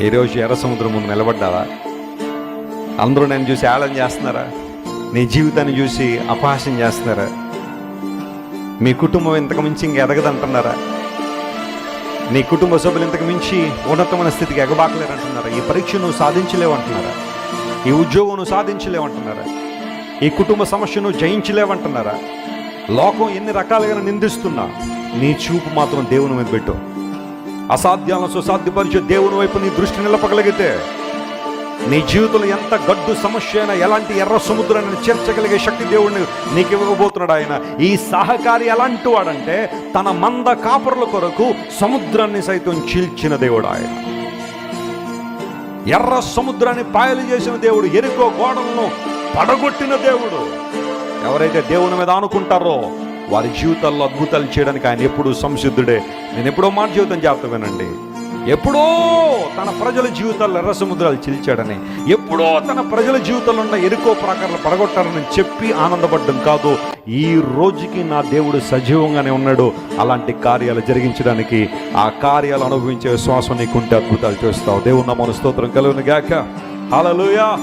ఈరోజు ఎర్ర సముద్రం ముందు నిలబడ్డావా? అందరూ నన్ను చూసి ఏళన చేస్తున్నారా? నీ జీవితాన్ని చూసి అపహాస్యం చేస్తున్నారా? మీ కుటుంబం ఇంతకు మించి ఇంక ఎదగదంటున్నారా? నీ కుటుంబ సభ్యులు ఇంతకు మించి ఉన్నతమైన స్థితికి ఎగబాకలేరంటున్నారా ఈ పరీక్ష నువ్వు సాధించలేవంటున్నారా? ఈ ఉద్యోగం నువ్వు సాధించలేవంటున్నారా? ఈ కుటుంబ సమస్యను జయించలేవంటున్నారా? లోకం ఎన్ని రకాలుగా నిందిస్తున్నా నీ చూపు మాత్రం దేవుని మీద పెట్టు. అసాధ్యాలను సుసాధ్యపరిచే దేవుని వైపు నీ దృష్టి నిలపగలిగితే నీ జీవితంలో ఎంత గడ్డు సమస్య అయినా ఎలాంటి ఎర్ర సముద్రాన్ని చేర్చగలిగే శక్తి దేవుడిని నీకు ఇవ్వబోతున్నాడు ఆయన. ఈ సహకారి ఎలాంటి వాడంటే తన మంద కాపురుల కొరకు సముద్రాన్ని సైతం చీల్చిన దేవుడు ఆయన. ఎర్ర సముద్రాన్ని పాయలు చేసిన దేవుడు ఎరుకో గోడలను పడగొట్టిన దేవుడు. ఎవరైతే దేవుని మీద ఆనుకుంటారో వారి జీవితాల్లో అద్భుతాలు చేయడానికి ఆయన ఎప్పుడూ సంసిద్ధుడే. నేను ఎప్పుడో మాట జీవితం జాగ్రత్త వినండి. ఎప్పుడో తన ప్రజల జీవితాల్లో ఎర్ర సముద్రాలు చిలిచాడని ఎప్పుడో తన ప్రజల జీవితంలో ఉన్న ఎరుకో ప్రాకారాలు పడగొట్టాలని చెప్పి ఆనందపడ్డం కాదు. ఈ రోజుకి నా దేవుడు సజీవంగానే ఉన్నాడు. అలాంటి కార్యాలు జరిగించడానికి ఆ కార్యాలు అనుభవించే శ్వాసం నీకుంటే అద్భుతాలు చేస్తావు. దేవుడు నా మన స్తోత్రం కలుగును గాక హల్లెలూయా